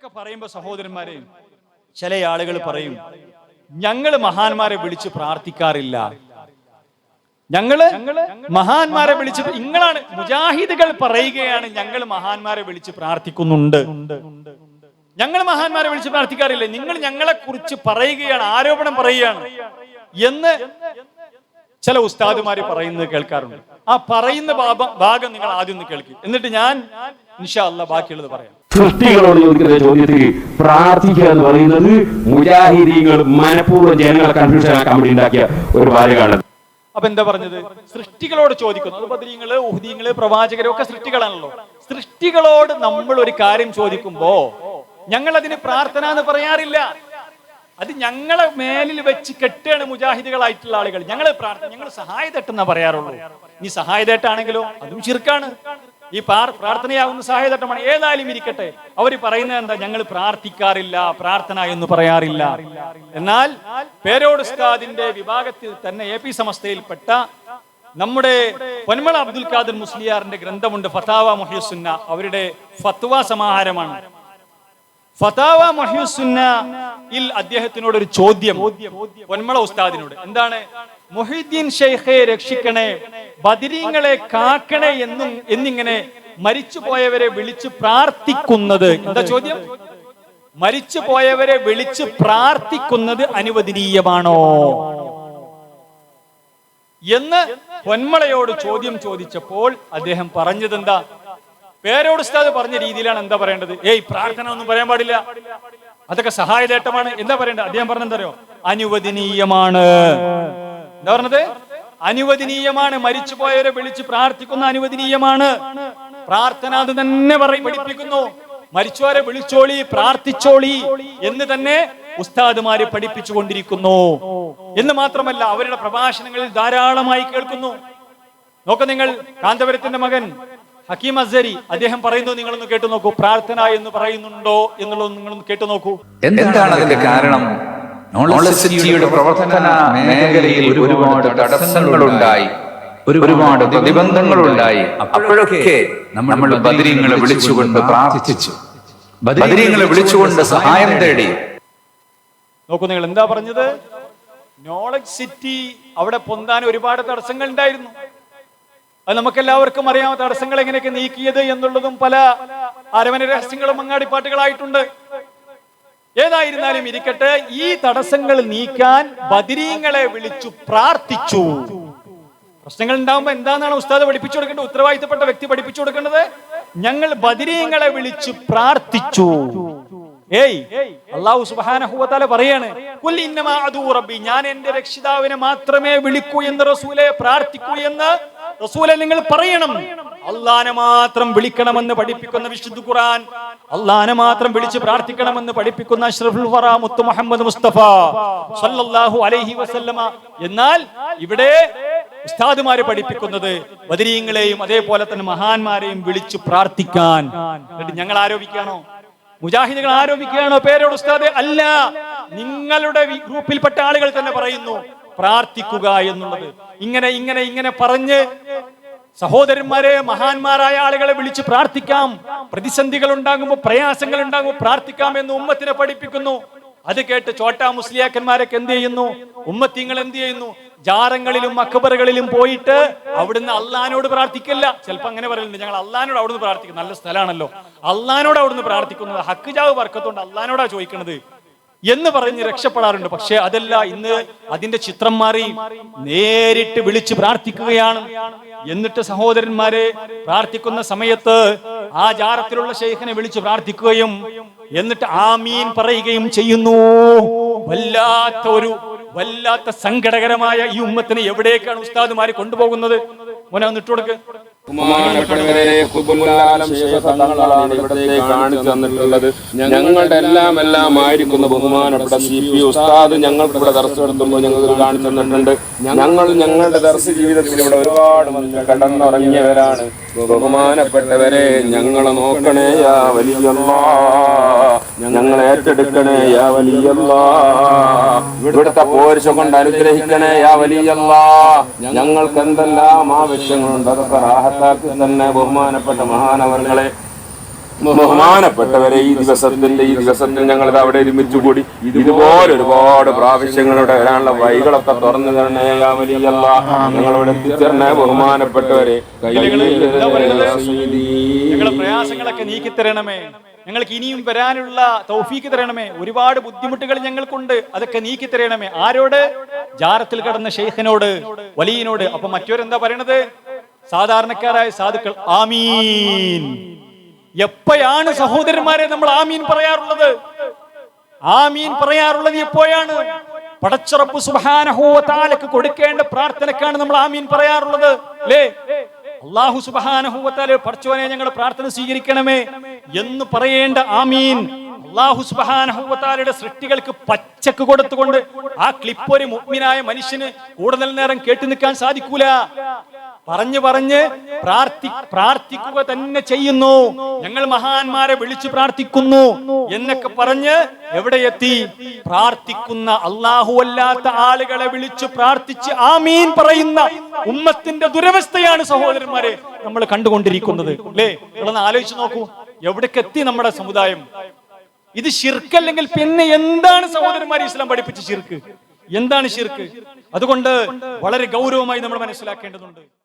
ഇങ്ങനെയൊക്കെ പറയുമ്പോ സഹോദരന്മാരെ ചില ആളുകൾ പറയും ഞങ്ങൾ മഹാന്മാരെ വിളിച്ച് പ്രാർത്ഥിക്കാറില്ല. ഞങ്ങൾ മഹാന്മാരെ വിളിച്ച് നിങ്ങളാണ് മുജാഹിദുകൾ പറയുകയാണ് ഞങ്ങൾ മഹാന്മാരെ വിളിച്ച് പ്രാർത്ഥിക്കുന്നുണ്ട്. ഞങ്ങൾ മഹാന്മാരെ വിളിച്ച് പ്രാർത്ഥിക്കാറില്ല. നിങ്ങൾ ഞങ്ങളെ കുറിച്ച് പറയുകയാണ് ആരോപണം പറയുകയാണ് എന്ന് ചില ഉസ്താദുമാര് പറയുന്നത് കേൾക്കാറുണ്ട്. ആ പറയുന്ന ഭാഗം- നിങ്ങൾ ആദ്യം ഒന്ന് കേൾക്കും. എന്നിട്ട് ഞാൻ അല്ല ബാക്കിയുള്ളത് പറയാം. സൃഷ്ടികളോട് ചോദിക്കുന്ന ചോദ്യത്തിൽ പ്രാർത്ഥിക്കുക എന്ന് പറയുന്നത് മുജാഹിദീങ്ങൾ മനഃപൂർവം ജനങ്ങളെ കൺഫ്യൂഷൻ ആക്കാൻ വേണ്ടി ഉണ്ടാക്കിയ ഒരു വാചകമാണ് അപ്പൊ എന്താ പറഞ്ഞത്? സൃഷ്ടികളോട് ചോദിക്കുന്നു. അത് ബദരീങ്ങൾ ഉഹദീങ്ങൾ പ്രവാചകരും ഒക്കെ സൃഷ്ടികളാണല്ലോ. സൃഷ്ടികളോട് നമ്മൾ ഒരു കാര്യം ചോദിക്കുമ്പോ ഞങ്ങൾ അതിന് പ്രാർത്ഥന എന്ന് പറയാറില്ല. അത് ഞങ്ങളെ മേലിൽ വെച്ച് കെട്ടാണ് മുജാഹിദുകളായിട്ടുള്ള ആളുകൾ. ഞങ്ങൾ പ്രാർത്ഥന ഞങ്ങൾ സഹായ തട്ടെന്നാ പറയാറുള്ളൂ. നീ സഹായതേട്ടാണെങ്കിലോ? അതും ചിർക്കാണ് ഈ പ്രാർത്ഥനയാകുന്ന സഹായതട്ടമാണ്. ഏതായാലും ഇരിക്കട്ടെ. അവർ പറയുന്നത് എന്താ? ഞങ്ങൾ പ്രാർത്ഥിക്കാറില്ല പ്രാർത്ഥന എന്ന് പറയാറില്ല. എന്നാൽ പേരോട് ഉസ്താദിന്റെ വിഭാഗത്തിൽ തന്നെ എ പി സമസ്തയിൽപ്പെട്ട നമ്മുടെ പൊന്മള അബ്ദുൽ ഖാദർ മുസ്ലിയാറിന്റെ ഗ്രന്ഥമുണ്ട് ഫതാവ മുഹിയുസുന്ന അവരുടെ ഫത്വ സമാഹാരമാണ്. ഫതാവ മൊഹ്യുസുന്ന ഇൽ അദ്ദേഹത്തിനോട് ഒരു ചോദ്യം. പൊന്മള ഉസ്താദിനോട്. എന്താണ്? മൊഹീദ്ദീൻ ഷെയ്ഖെ രക്ഷിക്കണേ ബദിരീങ്ങളെ കാക്കണേ എന്നും എന്നിങ്ങനെ മരിച്ചുപോയവരെ വിളിച്ച് പ്രാർത്ഥിക്കുന്നത് എന്താ ചോദ്യം? മരിച്ചു പോയവരെ വിളിച്ച് പ്രാർത്ഥിക്കുന്നത് അനുവദനീയമാണോ? എന്ന് പൊന്മളയോട് ചോദ്യം ചോദിച്ചപ്പോൾ അദ്ദേഹം പറഞ്ഞതെന്താ? പേരോട് ഉസ്താദ് പറഞ്ഞ രീതിയിലാണ് എന്താ പറയേണ്ടത്? ഏയ് പ്രാർത്ഥന ഒന്നും പറയാൻ പാടില്ല. അതൊക്കെ സഹായതേട്ടമാണ് എന്താ പറയേണ്ടത്? അദ്ദേഹം പറഞ്ഞെന്തറിയോ അനുവദനീയമാണ്. എന്താ പറഞ്ഞത്? അനുവദനീയമാണ്. മരിച്ചുപോയവരെ വിളിച്ച് പ്രാർത്ഥിക്കുന്ന അനുവദനീയമാണ്. പ്രാർത്ഥന അത് തന്നെ പറയും പഠിപ്പിക്കുന്നു. മരിച്ചവരെ വിളിച്ചോളി പ്രാർത്ഥിച്ചോളി എന്ന് തന്നെ ഉസ്താദുമാരെ പഠിപ്പിച്ചു കൊണ്ടിരിക്കുന്നു എന്ന് മാത്രമല്ല അവരുടെ പ്രഭാഷണങ്ങളിൽ ധാരാളമായി കേൾക്കുന്നു. നോക്ക നിങ്ങൾ കാന്തപുരത്തിന്റെ മകൻ ഹക്കീം അസരി അദ്ദേഹം പറയുന്നത് നിങ്ങളൊന്ന് കേട്ടു നോക്കൂ. പ്രാർത്ഥന എന്ന് പറയുന്നുണ്ടോ എന്നുള്ളത് നിങ്ങളൊന്ന് കേട്ടു നോക്കൂ. എന്താണ് അതിന്റെ കാരണം? നോളജ് സിറ്റിയുടെ പ്രവർത്തന മേഖലയിൽ ഒരുപാട് തടസ്സങ്ങളുണ്ടായി. ഒരുപാട് പ്രതിബന്ധങ്ങളുണ്ടായി. അപ്പോഴൊക്കെ നമ്മൾ ബദരീങ്ങളെ വിളിച്ചുകൊണ്ട് പ്രാർത്ഥിച്ചു. ബദരീങ്ങളെ വിളിച്ചുകൊണ്ട് സഹായം തേടി. നോക്കൂ നിങ്ങൾ എന്താ പറഞ്ഞത്? നോളജ് സിറ്റി അവിടെ പൊന്താൻ ഒരുപാട് തടസ്സങ്ങൾ ഉണ്ടായിരുന്നു അത് നമുക്കെല്ലാവർക്കും അറിയാം തടസ്സങ്ങൾ എങ്ങനെയൊക്കെ നീക്കിയത് എന്നുള്ളതും പല അരവന രഹസ്യങ്ങളും മങ്ങാടിപ്പാട്ടുകളായിട്ടുണ്ട് ഏതായിരുന്നാലും ഇരിക്കട്ടെ ഈ തടസ്സങ്ങൾ നീക്കാൻ ബദിരീങ്ങളെ വിളിച്ചു പ്രാർത്ഥിച്ചു. പ്രശ്നങ്ങൾ ഉണ്ടാവുമ്പോ എന്താണെന്നാണ് ഉസ്താദ് പഠിപ്പിച്ചു കൊടുക്കേണ്ടത്? ഉത്തരവാദിത്തപ്പെട്ട വ്യക്തി പഠിപ്പിച്ചു കൊടുക്കേണ്ടത്? ഞങ്ങൾ ബദിരീങ്ങളെ വിളിച്ചു പ്രാർത്ഥിച്ചു. ഏയ് അള്ളാഹു സുബാനഹുവത്താല പറയാണ് "ഖുൽ ഇന്നമാ അദൂ റബ്ബി. ഞാൻ എന്റെ രക്ഷിതാവിനെ മാത്രമേ വിളിക്കൂ എന്ന് റസൂലെ പ്രാർത്ഥിക്കൂ എന്ന് റസൂലെ നിങ്ങൾ പറയണം. അള്ളാനെ മാത്രം വിളിക്കണമെന്ന് പഠിപ്പിക്കുന്ന വിശുദ്ധ ഖുറാൻ അള്ളാനെ മാത്രം വിളിച്ച് പ്രാർത്ഥിക്കണമെന്ന് പഠിപ്പിക്കുന്ന മുത്തു മുഹമ്മദ് മുസ്തഫ സല്ലല്ലാഹു അലൈഹി വസല്ലമ. എന്നാൽ ഇവിടെ ഉസ്താദുമാര് പഠിപ്പിക്കുന്നത് ബദരീങ്ങളെയും അതേപോലെ തന്നെ മഹാന്മാരെയും വിളിച്ചു പ്രാർത്ഥിക്കാൻ. ഞങ്ങൾ ആരോപിക്കുകയാണോ? മുജാഹിദുകൾ ആരോപിക്കുകയാണോ? പേരോട് ഉസ്താദ് അല്ല. നിങ്ങളുടെ ഗ്രൂപ്പിൽപ്പെട്ട ആളുകൾ തന്നെ പറയുന്നു പ്രാർത്ഥിക്കുക എന്നുള്ളത്. ഇങ്ങനെ ഇങ്ങനെ ഇങ്ങനെ പറഞ്ഞ് സഹോദരന്മാരെ മഹാന്മാരായ ആളുകളെ വിളിച്ച് പ്രാർത്ഥിക്കാം. പ്രതിസന്ധികൾ ഉണ്ടാകുമ്പോൾ പ്രയാസങ്ങൾ ഉണ്ടാകുമ്പോൾ പ്രാർത്ഥിക്കാം എന്ന് ഉമ്മത്തിനെ പഠിപ്പിക്കുന്നു. അത് കേട്ട് ചോട്ടാ മുസ്ലിയാക്കന്മാരൊക്കെ എന്ത് ചെയ്യുന്നു? ഉമ്മത്തിങ്ങൾ എന്ത് ചെയ്യുന്നു? ജാറങ്ങളിലും അക്ബറുകളിലും പോയിട്ട് അവിടുന്ന് അള്ളഹാനോട് പ്രാർത്ഥിക്കില്ല. ചിലപ്പോ അങ്ങനെ പറയുന്നുണ്ട് ഞങ്ങൾ അള്ളഹാനോട് അവിടുന്ന് പ്രാർത്ഥിക്കും. നല്ല സ്ഥലമാണല്ലോ. അള്ളഹാനോട് അവിടുന്ന് പ്രാർത്ഥിക്കുന്നത് ഹക്ക് ജാവ് വർക്കത്തോണ്ട് അള്ളഹാനോടാ ചോദിക്കണത്. എന്ന് പറഞ്ഞ് രക്ഷപ്പെടാറുണ്ട്. പക്ഷെ അതല്ല ഇന്ന് അതിന്റെ ചിത്രം മാറി നേരിട്ട് വിളിച്ച് പ്രാർത്ഥിക്കുകയാണ്. എന്നിട്ട് സഹോദരന്മാരെ പ്രാർത്ഥിക്കുന്ന സമയത്ത് ആ ജാറത്തിലുള്ള ശേഖനെ വിളിച്ച് പ്രാർത്ഥിക്കുകയും എന്നിട്ട് ആമീൻ പറയുകയും ചെയ്യുന്നു. വല്ലാത്ത ഒരു വല്ലാത്ത സങ്കടകരമായ ഈ ഉമ്മത്തിനെ എവിടേക്കാണ് ഉസ്താദുമാര് കൊണ്ടുപോകുന്നത്? മോനെ ഒന്ന് ഇട്ട് കാണിച്ചു തന്നിട്ടുള്ളത്. ഞങ്ങളുടെ എല്ലാം എല്ലാം ആയിരിക്കുന്ന ബഹുമാനപ്പെട്ട സി പി ഉസ്താദ് ഞങ്ങൾക്ക് ഇവിടെ ദർശനം എടുത്തുമ്പോൾ ഞങ്ങൾക്ക് കാണിച്ചു തന്നിട്ടുണ്ട്. ഞങ്ങൾ ഞങ്ങളുടെ ദർശ ജീവിതത്തിൽ ഇവിടെ ഒരുപാട് കടന്നുറങ്ങിയവരാണ്. ബഹുമാനപ്പെട്ടവരെ ഞങ്ങളെ നോക്കണേ യാ വലിയല്ലാ. ഞങ്ങൾ ഏറ്റെടുക്കണേ യാ വലിയല്ലാ. ഇവിടുത്തെ പോരിശ കൊണ്ട് അനുഗ്രഹിക്കണേ യാ വലിയല്ലാ. ഞങ്ങൾക്ക് എന്തെല്ലാം ആവശ്യങ്ങളുണ്ട് അതൊക്കെ തന്നെ ബഹുമാനപ്പെട്ട മഹാനവറുകളെ ബഹുമാനപ്പെട്ടവരെ ഈ ദിവസത്തിന്റെ ഈ ദിവസത്തിൽ ഞങ്ങൾ അവിടെ ഒരുമിച്ച് കൂടി ഇതുപോലെ ഒരുപാട് പ്രാവശ്യങ്ങളുടെ വരാനുള്ള വൈകളൊക്കെ തുറന്നു തരണേ ഞങ്ങളവിടെ എത്തിച്ചേരണേ ബഹുമാനപ്പെട്ടവരെ. പ്രയാസങ്ങളൊക്കെ നീക്കി തരണമേ ഞങ്ങൾക്ക് ഇനിയും വരാനുള്ള തൗഫീക്ക് തരണമേ. ഒരുപാട് ബുദ്ധിമുട്ടുകൾ ഞങ്ങൾക്കുണ്ട്. അതൊക്കെ നീക്കി തരണമേ ആരോട്? ജാറത്തിൽ കടന്ന ഷെയ്ഖിനോട് വലിയനോട്. അപ്പൊ മറ്റവരെന്താ പറയണത്? സാധാരണക്കാരായ സാധുക്കൾ ആമീൻ. എപ്പോഴാണ് സഹോദരന്മാരെ നമ്മൾ ആമീൻ പറയാറുള്ളത്? ആമീൻ പറയാറുള്ളത് എപ്പോഴാണ്? പടച്ചുറപ്പ് സുബാനഹൂവത്താലക്ക് കൊടുക്കേണ്ട പ്രാർത്ഥനക്കാണ് നമ്മൾ ആമീൻ പറയാറുള്ളത്. അല്ലേ അള്ളാഹു സുബാനഹൂവത്താലെ പടച്ചോനെ ഞങ്ങളുടെ പ്രാർത്ഥന സ്വീകരിക്കണമേ എന്ന് പറയേണ്ട ആമീൻ അള്ളാഹു സുബാനഹൂവത്താലയുടെ സൃഷ്ടികൾക്ക് പച്ചക്ക് കൊടുത്തുകൊണ്ട് ആ ക്ലിപ്പ് ഒരു മുഗ്മിനായ മനുഷ്യന് കൂടുതൽ നേരം കേട്ടു നിൽക്കാൻ സാധിക്കൂല. പറഞ്ഞു പറഞ്ഞ് പ്രാർത്ഥി പ്രാർത്ഥിക്കുക തന്നെ ചെയ്യുന്നു. ഞങ്ങൾ മഹാന്മാരെ വിളിച്ചു പ്രാർത്ഥിക്കുന്നു എന്നൊക്കെ പറഞ്ഞ് എവിടെ എത്തി? പ്രാർത്ഥിക്കുന്ന അള്ളാഹു അല്ലാത്ത ആളുകളെ വിളിച്ചു പ്രാർത്ഥിച്ച് ആമീൻ പറയുന്ന ഉമ്മത്തിന്റെ ദുരവസ്ഥയാണ് സഹോദരന്മാരെ നമ്മൾ കണ്ടുകൊണ്ടിരിക്കുന്നത്. അല്ലേ? നിങ്ങളൊന്ന് ആലോചിച്ച് നോക്കൂ. എവിടേക്ക് എത്തി നമ്മുടെ സമുദായം? ഇത് ശിർക്കല്ലെങ്കിൽ പിന്നെ എന്താണ് സഹോദരന്മാരെ ഇസ്ലാം പഠിപ്പിച്ച ശിർക്ക്? എന്താണ് ശിർക്ക്? അതുകൊണ്ട് വളരെ ഗൗരവമായി നമ്മൾ മനസ്സിലാക്കേണ്ടതുണ്ട്.